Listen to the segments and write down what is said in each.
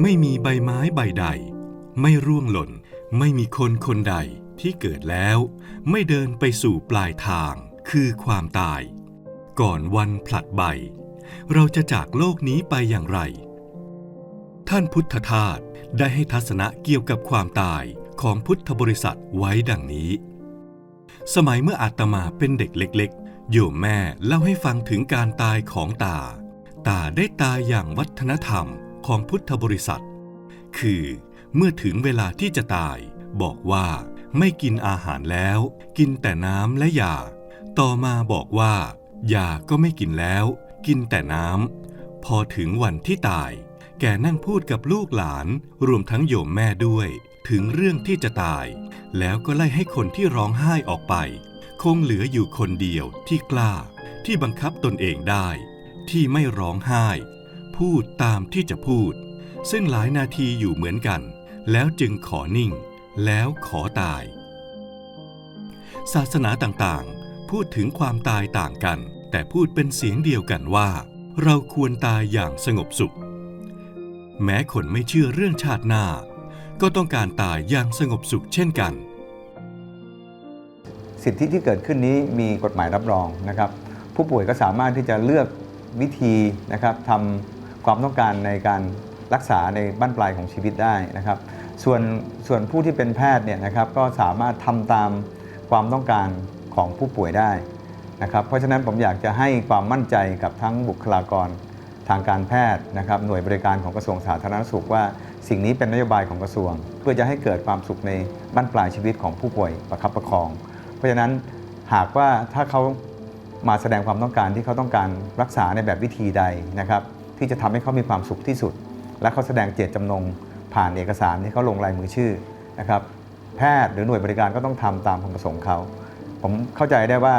ไม่มีใบไม้ใบใด ไม่ร่วงหล่น ไม่มีคนคนใดที่เกิดแล้ว ไม่เดินไปสู่ปลายทาง คือความตาย ก่อนวันผลัดใบ เราจะจากโลกนี้ไปอย่างไร ท่านพุทธทาสได้ให้ทัศนะเกี่ยวกับความตายของพุทธบริษัทไว้ดังนี้ สมัยเมื่ออาตมาเป็นเด็กเล็ก ๆ โยมแม่เล่าให้ฟังถึงการตายของตา ตาได้ตายอย่างวัฒนธรรม ของพุทธบริษัท คือเมื่อถึงเวลาที่จะตาย บอกว่าไม่กินอาหารแล้ว กินแต่น้ำและยา ต่อมาบอกว่ายาก็ไม่กินแล้ว กินแต่น้ำพอถึงวันที่ตาย แกนั่งพูดกับลูกหลาน รวมทั้งโยมแม่ด้วย ถึงเรื่องที่จะตาย แล้วก็ไล่ให้คนที่ร้องไห้ออกไป คงเหลืออยู่คนเดียวที่กล้า ที่บังคับตนเองได้ ที่ไม่ร้องไห้ พูดตามที่จะพูด ซึ่งหลายนาทีอยู่เหมือนกัน แล้วจึงขอนิ่ง แล้วขอตาย ศาสนาต่างๆ พูดถึงความตายต่างกัน แต่พูดเป็นเสียงเดียวกันว่า เราควรตายอย่างสงบสุข แม้คนไม่เชื่อเรื่องชาติหน้า ก็ต้องการตายอย่างสงบสุขเช่นกัน สิทธิที่เกิดขึ้นนี้มีกฎหมายรับรองนะครับ ผู้ป่วยก็สามารถที่จะเลือกวิธีนะครับทำ ความต้องการในการรักษาในบั้นปลายของชีวิตได้นะครับ ส่วนส่วนผู้ที่เป็นแพทย์เนี่ยนะครับก็สามารถทำตามความต้องการของผู้ป่วยได้นะครับ เพราะฉะนั้นผมอยากจะให้ความมั่นใจกับทั้งบุคลากรทางการแพทย์นะครับหน่วยบริการของกระทรวงสาธารณสุขว่าสิ่งนี้เป็นนโยบายของกระทรวง เพื่อจะให้เกิดความสุขในบั้นปลายชีวิตของผู้ป่วยประคับประคอง เพราะฉะนั้นหากว่าถ้าเขามาแสดงความต้องการที่เขาต้องการรักษาในแบบวิธีใดนะครับ ที่จะทำให้เขามีความสุขที่สุด และเขาแสดงเจตจำนงผ่านเอกสารที่เขาลงลายมือชื่อนะครับแพทย์หรือหน่วยบริการก็ต้องทำตามความประสงค์เขา ผมเข้าใจได้ว่า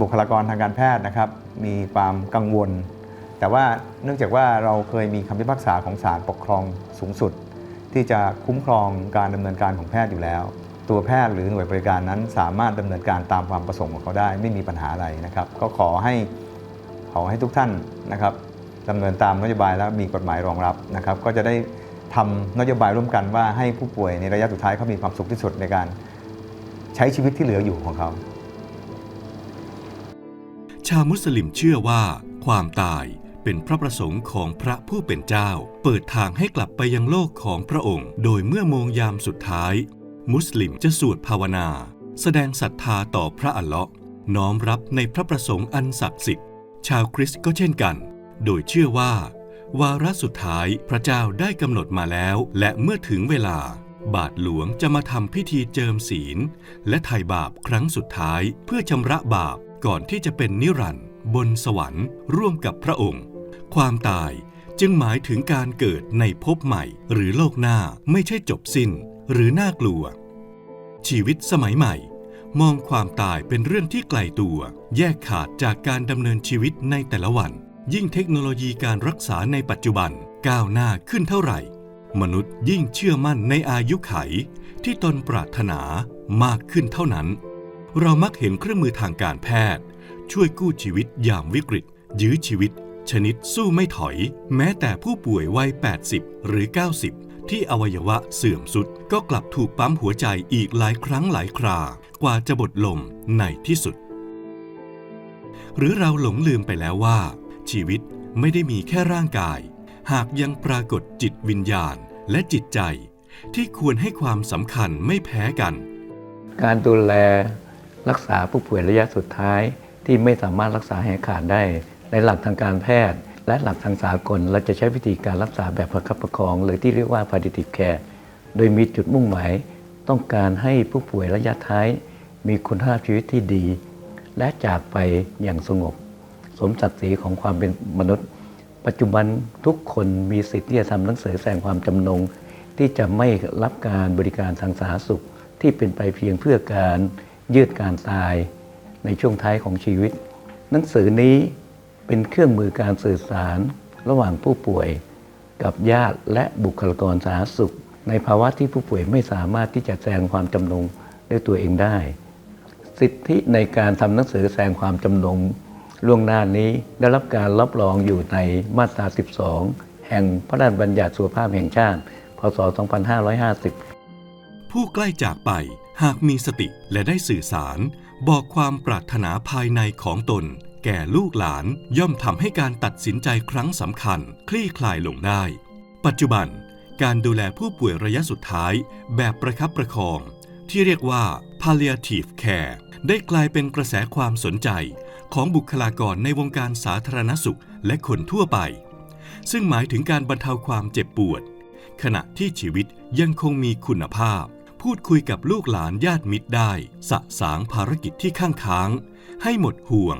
บุคลากรทางการแพทย์นะครับ มีความกังวล แต่ว่าเนื่องจากว่าเราเคยมีคำพิพากษาของศาลปกครองสูงสุด ที่จะคุ้มครองการดำเนินการของแพทย์อยู่แล้ว ตัวแพทย์หรือหน่วยบริการนั้นสามารถดำเนินการตามความประสงค์ของเขาได้ ไม่มีปัญหาอะไรนะครับ ก็ขอให้ ขอให้ทุกท่านนะครับดำเนินตามนโยบายแล้วมีกฎหมายรองรับนะครับ ก็จะได้ทำนโยบายร่วมกันว่าให้ผู้ป่วยในระยะสุดท้ายเขามีความสุขที่สุดในการใช้ชีวิตที่เหลืออยู่ของเขา ชาวมุสลิมเชื่อว่า ความตายเป็นพระประสงค์ของพระผู้เป็นเจ้า เปิดทางให้กลับไปยังโลกของพระองค์ โดยเมื่อโมงยามสุดท้าย มุสลิมจะสวดภาวนา แสดงศรัทธาต่อพระอัลเลาะห์น้อมรับในพระประสงค์อันศักดิ์สิทธิ์ ชาวคริสต์ก็เช่นกัน โดยเชื่อว่า วาระสุดท้ายพระเจ้าได้กำหนดมาแล้ว และเมื่อถึงเวลา บาทหลวงจะมาทำพิธีเจิมศีล และไถ่บาปครั้งสุดท้ายเพื่อชำระบาปก่อนที่จะเป็นนิรันดร์บนสวรรค์ร่วมกับพระองค์ ความตายจึงหมายถึงการเกิดในภพใหม่ หรือโลกหน้าไม่ใช่จบสิ้น หรือน่ากลัว ชีวิตสมัยใหม่ มองความตายเป็นเรื่องที่ไกลตัว แยกขาดจากการดำเนินชีวิตในแต่ละวัน ยิ่งเทคโนโลยีการรักษาในปัจจุบันก้าวหน้าขึ้นเท่าไหร่ มนุษย์ยิ่งเชื่อมั่นในอายุไข ที่ตนปรารถนามากขึ้นเท่านั้น เรามักเห็นเครื่องมือทางการแพทย์ ช่วยกู้ชีวิตยามวิกฤต ยื้อชีวิต ชนิดสู้ไม่ถอย แม้แต่ผู้ป่วยวัย 80 หรือ 90 ที่อวัยวะเสื่อมสุดก็กลับถูกปั๊มหัวใจอีกหลายครั้งหลายครากว่าจะบดลมในที่สุด หรือเราหลงลืมไปแล้วว่า ชีวิตไม่ได้มีแค่ร่างกาย หากยังปรากฏจิตวิญญาณและจิตใจ ที่ควรให้ความสำคัญไม่แพ้กัน การดูแลรักษาผู้ป่วยระยะสุดท้ายที่ไม่สามารถรักษาหายขาดได้ในหลักทางการแพทย์ และหลักทางสากลเราจะใช้วิธีการรักษาแบบประคับประคอง หรือที่เรียกว่า palliative care โดยมีจุดมุ่งหมาย ต้องการให้ผู้ป่วยระยะท้าย มีคุณภาพชีวิตที่ดี และจากไปอย่างสงบ สมศักดิ์ศรีของความเป็นมนุษย์ ปัจจุบันทุกคนมีสิทธิ์ที่จะทำหนังสือแสดงความจำนง ที่จะไม่รับการบริการทางสาธารณสุขที่เป็นไปเพียงเพื่อการยืดการตายในช่วงท้ายของชีวิต หนังสือนี้ เป็นเครื่องมือการสื่อสารระหว่างผู้ป่วยกับญาติและบุคลากรสาธารณสุข ในภาวะที่ผู้ป่วยไม่สามารถที่จะแสดงความจำนงด้วยตัวเองได้ สิทธิในการทำหนังสือแสดงความจำนงล่วงหน้านี้ได้รับการรับรองอยู่ในมาตรา 12 แห่งพระราชบัญญัติสุขภาพแห่งชาติ พศ 2550 ผู้ใกล้จากไปหากมีสติและได้สื่อสาร บอกความปรารถนาภายในของตน แก่ลูกหลานย่อมทำให้การตัดสินใจครั้งสำคัญ คลี่คลายลงได้ ปัจจุบัน การดูแลผู้ป่วยระยะสุดท้าย แบบประคับประคอง ที่เรียกว่า palliative care ได้กลายเป็นกระแสความสนใจของบุคลากรในวงการสาธารณสุขและคนทั่วไป ซึ่งหมายถึงการบรรเทาความเจ็บปวด ขณะที่ชีวิตยังคงมีคุณภาพ พูดคุยกับลูกหลานญาติมิตรได้ สะสางภารกิจที่ข้างค้าง ให้หมดห่วง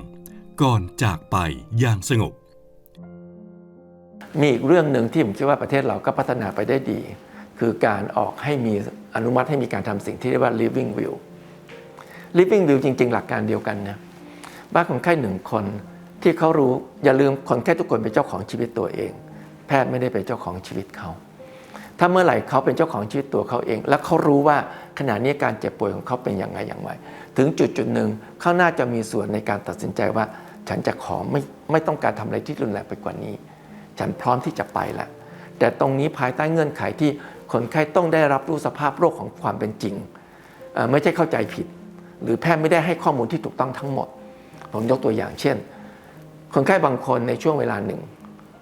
ก่อนจากไปอย่างสงบ มีอีกเรื่องหนึ่งที่ผมคิดว่าประเทศเราก็พัฒนาไปได้ดี คือการออกให้มีอนุมัติให้มีการทำสิ่งที่เรียกว่า living will living will จริง ๆ หลักการเดียวกันนะบ้านคนไข้หนึ่งคนที่เขารู้อย่าลืมคนไข้ทุกคนเป็นเจ้าของชีวิตตัวเอง แพทย์ไม่ได้เป็นเจ้าของชีวิตเขา ถ้าเมื่อไหร่เขาเป็นเจ้าของชีวิตตัวเขาเอง และเขารู้ว่าขณะนี้การเจ็บป่วยของเขาเป็นอย่างไรอย่างไร ถึงจุดจุดหนึ่งเขาน่าจะมีส่วนในการตัดสินใจว่า ฉันจะขอไม่ไม่ต้องการทำอะไรที่รุนแรงไปกว่านี้ ฉันพร้อมที่จะไปแล้วแต่ตรงนี้ภายใต้เงื่อนไขที่คนไข้ต้องได้รับรู้สภาพโรคของความเป็นจริง ไม่ใช่เข้าใจผิด หรือแพทย์ไม่ได้ให้ข้อมูลที่ถูกต้องทั้งหมด ผมยกตัวอย่างเช่น คนไข้บางคนในช่วงเวลาหนึ่ง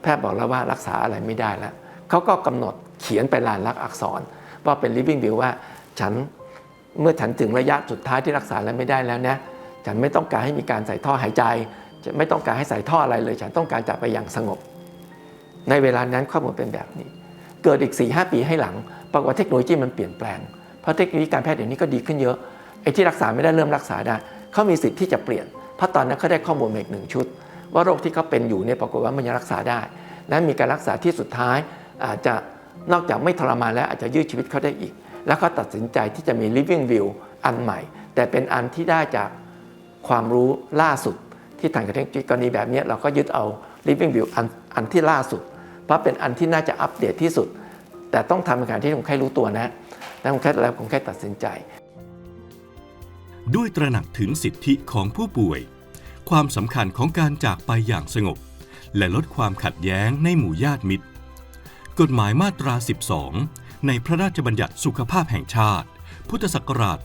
แพทย์บอกแล้วว่ารักษาอะไรไม่ได้แล้วเขาก็กำหนดเขียนไปลายลักษณ์อักษร ว่าเป็น living will ว่าฉันเมื่อฉันถึงระยะสุดท้ายที่รักษาอะไรไม่ได้แล้วนะฉันไม่ต้องการให้มีการใส่ท่อหายใจ ไม่ต้องการให้ใส่ท่ออะไรเลย ฉันต้องการจากไปอย่างสงบ ในเวลานั้นข้อมูลเป็นแบบนี้ เกิดอีก4ีหปีให้หลังปรากฏเทคโนโลยีมันเปลี่ยนแปลง เพราะเทคโนโลยีการแพทย์เดี๋ยวนี้ก็ดีขึ้นเยอะไอ้ที่รักษาไม่ได้เริ่มรักษาได้เขามีสิทธิ์ที่จะเปลี่ยน เพราะตอนนั้นเขาได้ข้อมูลมาอีกหนึ่งชุด ว่าโรคที่เขาเป็นอยู่เนี่ยปรากฏว่ามันยังรักษาได้ และมีการรักษาที่สุดท้าย อาจจะนอกจากไม่ทรมานแล้วอาจจะยืดชีวิตเขาได้อีก แล้วเขาตัดสินใจที่จะมี living will อันใหม่ แต่เป็นอันที่ได้จากความรู้ล่าสุด ที่ทางเทคโนโลยีกรณีแบบนี้เราก็ยึดเอา living will อันอันที่ล่าสุด เพราะเป็นอันที่น่าจะอัปเดตที่สุด แต่ต้องทำในการที่คนไข้รู้ตัวนะแล้วคนไข้แล้วคนไข้ตัดสินใจ ด้วยตระหนักถึงสิทธิของผู้ป่วย ความสำคัญของการจากไปอย่างสงบ และลดความขัดแย้งในหมู่ญาติมิตร กฎหมายมาตรา 12 ในพระราชบัญญัติสุขภาพแห่งชาติ พุทธศักราช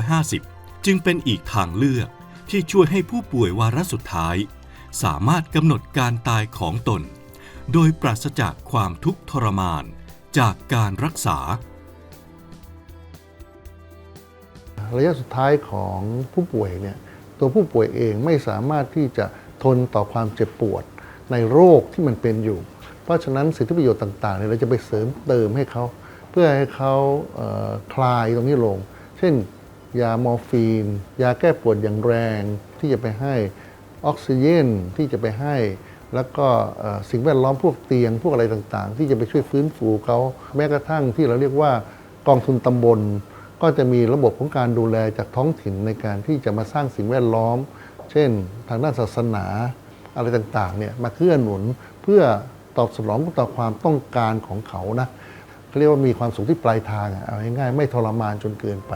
2550 จึงเป็นอีกทางเลือก ที่ช่วยให้ผู้ป่วยวาระสุดท้าย สามารถกำหนดการตายของตน โดยปราศจากความทุกข์ทรมานจากการรักษา ระยะสุดท้ายของผู้ป่วยเนี่ยตัวผู้ป่วยเองไม่สามารถที่จะทนต่อความเจ็บปวดในโรคที่มันเป็นอยู่ เพราะฉะนั้นสิทธิประโยชน์ต่างๆเนี่ยเราจะไปเสริมเติมให้เขา เพื่อให้เขาเคลายตรงนี้ลง เช่น ยามอร์ฟีน ยาแก้ปวดอย่างแรงที่จะไปให้ออกซิเจนที่จะไปให้ แล้วก็สิ่งแวดล้อมพวกเตียงพวกอะไรต่างๆ ที่จะไปช่วยฟื้นฟูเขาแม้กระทั่งที่เราเรียกว่ากองทุนตำบล ก็จะมีระบบของการดูแลจากท้องถิ่นในการที่จะมาสร้างสิ่งแวดล้อม เช่น ทางด้านศาสนาอะไรต่างๆเนี่ยมาเกื้อหนุนเพื่อตอบสนองต่อความต้องการของเขานะเขาเรียกว่ามีความสุขที่ปลายทางเอาง่ายๆไม่ทรมานจนเกินไป